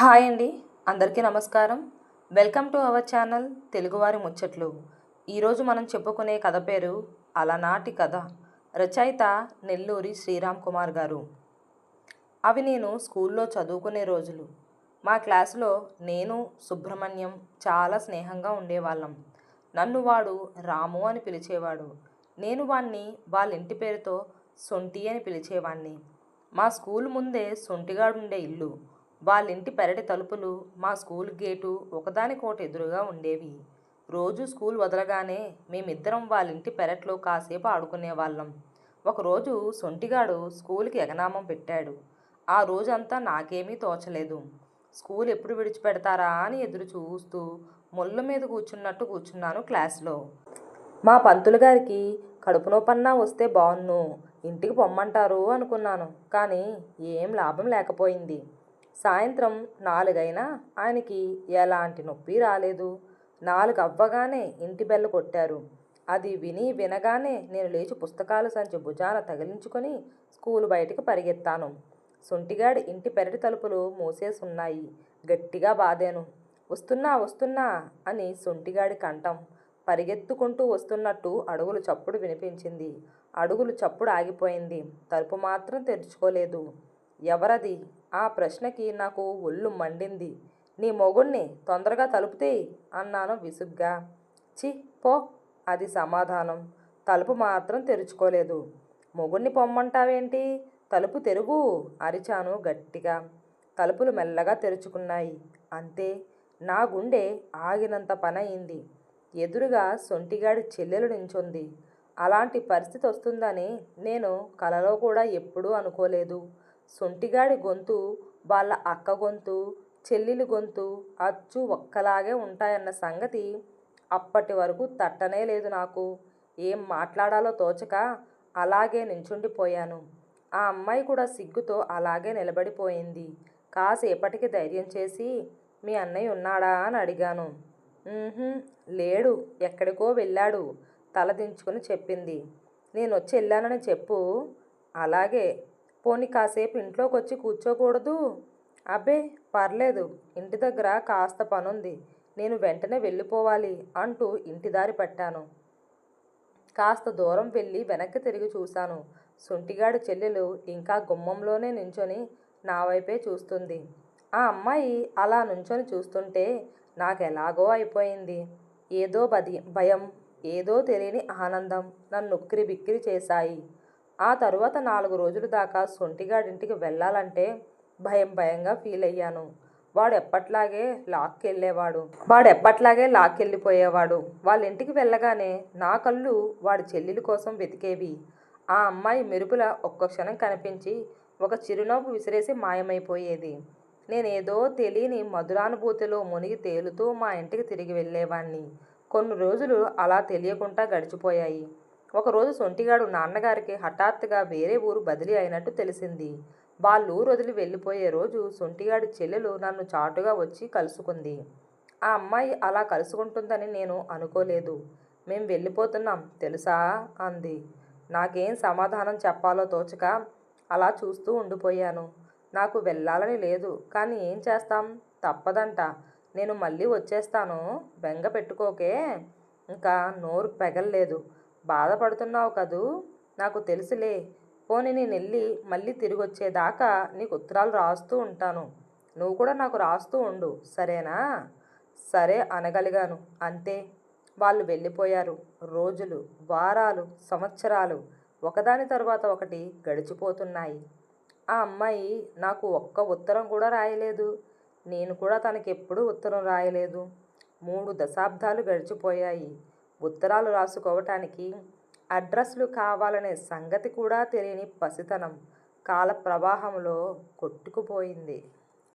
Hi అండి. అందరికీ నమస్కారం. వెల్కమ్ టు అవర్ ఛానల్ తెలుగువారి ముచ్చట్లు. ఈరోజు మనం చెప్పుకునే కథ పేరు అలనాటి కథ. రచయిత నెల్లూరి శ్రీరామ్ కుమార్ గారు. అవి నేను స్కూల్లో చదువుకునే రోజులు. మా క్లాసులో నేను సుబ్రహ్మణ్యం చాలా స్నేహంగా ఉండేవాళ్ళం. నన్ను వాడు రాము అని పిలిచేవాడు. నేను వాణ్ణి వాళ్ళ ఇంటి పేరుతో సొంటి అని పిలిచేవాణ్ణి. మా స్కూల్ ముందే సొంటిగాడుండే ఇల్లు. వాళ్ళ ఇంటి పెరటి తలుపులు మా స్కూల్ గేటు ఒకదానికోటి ఎదురుగా ఉండేవి. రోజు స్కూల్ వదలగానే మేమిద్దరం వాళ్ళ ఇంటి పెరట్లో కాసేపు ఆడుకునేవాళ్ళం. ఒకరోజు సొంటిగాడు స్కూల్కి ఎగనామం పెట్టాడు. ఆ రోజంతా నాకేమీ తోచలేదు. స్కూల్ ఎప్పుడు విడిచిపెడతారా అని ఎదురు చూస్తూ ముళ్ళ మీద కూర్చున్నట్టు కూర్చున్నాను క్లాస్లో. మా పంతులు గారికి కడుపు నొప్పన్నా వస్తే బాగున్ను ఇంటికి పొమ్మంటారు అనుకున్నాను. కానీ ఏం లాభం లేకపోయింది. సాయంత్రం నాలుగైనా ఆయనకి ఎలాంటి నొప్పి రాలేదు. నాలుగు అవ్వగానే ఇంటి బెల్ల కొట్టారు. అది విని వినగానే నేను లేచి పుస్తకాలు సంచి భుజాన తగిలించుకొని స్కూలు బయటికి పరిగెత్తాను. సొంటిగాడి ఇంటి పెరటి తలుపులు మూసేసి ఉన్నాయి గట్టిగా బాదాను వస్తున్నా వస్తున్నా అని సొంటిగాడి కంఠం పరిగెత్తుకుంటూ వస్తున్నట్టు అడుగులు చప్పుడు వినిపించింది. అడుగులు చప్పుడు ఆగిపోయింది. తలుపు మాత్రం తెరుచుకోలేదు. ఎవరది? ఆ ప్రశ్నకి నాకు ఒళ్ళు మండింది. నీ మొగుణ్ణి తొందరగా తలుపుతే అన్నాను విసుగ్గా. చి పో అది సమాధానం. తలుపు మాత్రం తెరుచుకోలేదు. మొగుణ్ణి పొమ్మంటావేంటి? తలుపు తెరువు అరిచాను గట్టిగా. తలుపులు మెల్లగా తెరుచుకున్నాయి. అంతే నా గుండె ఆగినంత పనయింది. ఎదురుగా సొంటిగాడి చెల్లెలు నించుంది. అలాంటి పరిస్థితి వస్తుందని నేను కలలో కూడా ఎప్పుడూ అనుకోలేదు. సొంటిగాడి గొంతు వాళ్ళ అక్క గొంతు చెల్లెలి గొంతు అచ్చు ఒక్కలాగే ఉంటాయన్న సంగతి అప్పటి వరకు తట్టనే లేదు నాకు. ఏం మాట్లాడాలో తోచక అలాగే నించుండిపోయాను. ఆ అమ్మాయి కూడా సిగ్గుతో అలాగే నిలబడిపోయింది. కాసేపటికి ధైర్యం చేసి మీ అన్నయ్య ఉన్నాడా? అని అడిగాను. లేడు. ఎక్కడికో వెళ్ళాడు. తలదించుకుని చెప్పింది. నేను వచ్చి వెళ్ళానని చెప్పు. అలాగే. పోనీ కాసేపు ఇంట్లోకి వచ్చి కూర్చోకూడదు? అబ్బే పర్లేదు. ఇంటి దగ్గర కాస్త పనుంది. నేను వెంటనే వెళ్ళిపోవాలి అంటూ ఇంటి దారి పట్టాను. కాస్త దూరం వెళ్ళి వెనక్కి తిరిగి చూశాను. సొంటిగాడి చెల్లెలు ఇంకా గుమ్మంలోనే నించొని నా వైపే చూస్తుంది. ఆ అమ్మాయి అలా నుంచొని చూస్తుంటే నాకు ఎలాగో అయిపోయింది. ఏదో బది భయం ఏదో తెలియని ఆనందం నన్ను ఉక్కిరి బిక్కిరి చేశాయి. ఆ తరువాత నాలుగు రోజుల దాకా సొంటిగాడింటికి వెళ్ళాలంటే భయం భయంగా ఫీల్ అయ్యాను. వాడు ఎప్పట్లాగే లాక్కెళ్ళేవాడు. వాడు ఎప్పట్లాగే లాక్కెళ్ళిపోయేవాడు. వాళ్ళ ఇంటికి వెళ్ళగానే నా కళ్ళు వాడి చెల్లెలి కోసం వెతికేవి. ఆ అమ్మాయి మెరుపుల ఒక్క క్షణం కనిపించి ఒక చిరునవ్వు విసిరేసి మాయమైపోయేది. నేనేదో తెలియని మధురానుభూతిలో మునిగి తేలుతూ మా ఇంటికి తిరిగి వెళ్ళేవాణ్ణి. కొన్ని రోజులు అలా తెలియకుండా గడిచిపోయాయి. ఒకరోజు సొంటిగాడు నాన్నగారికి హఠాత్తుగా వేరే ఊరు బదిలీ అయినట్టు తెలిసింది. వాళ్ళు వదిలి వెళ్ళిపోయే రోజు సొంటిగాడి చెల్లెలు నన్ను చాటుగా వచ్చి కలుసుకుంది. ఆ అమ్మాయి అలా కలుసుకుంటుందని నేను అనుకోలేదు. మేం వెళ్ళిపోతున్నాం తెలుసా? అంది. నాకేం సమాధానం చెప్పాలో తోచక అలా చూస్తూ ఉండిపోయాను. నాకు వెళ్ళాలని లేదు. కానీ ఏం చేస్తాం? తప్పదంట. నేను మళ్ళీ వచ్చేస్తాను. బెంగ పెట్టుకోకే. ఇంకా నోరు పెగల్లేదు. బాధపడుతున్నావు కదూ? నాకు తెలుసులే. పోనీ నేను వెళ్ళి మళ్ళీ తిరిగి వచ్చేదాకా నీకు ఉత్తరాలు రాస్తూ ఉంటాను. నువ్వు కూడా నాకు రాస్తూ ఉండు సరేనా? సరే అనగలిగాను. అంతే. వాళ్ళు వెళ్ళిపోయారు. రోజులు వారాలు సంవత్సరాలు ఒకదాని తర్వాత ఒకటి గడిచిపోతున్నాయి. ఆ అమ్మాయి నాకు ఒక్క ఉత్తరం కూడా రాయలేదు. నేను కూడా తనకెప్పుడు ఉత్తరం రాయలేదు. మూడు దశాబ్దాలు గడిచిపోయాయి. ఉత్తరాలు రాసుకోవటానికి అడ్రస్లు కావాలనే సంగతి కూడా తెలియని పసితనం కాల ప్రవాహంలో కొట్టుకుపోయింది.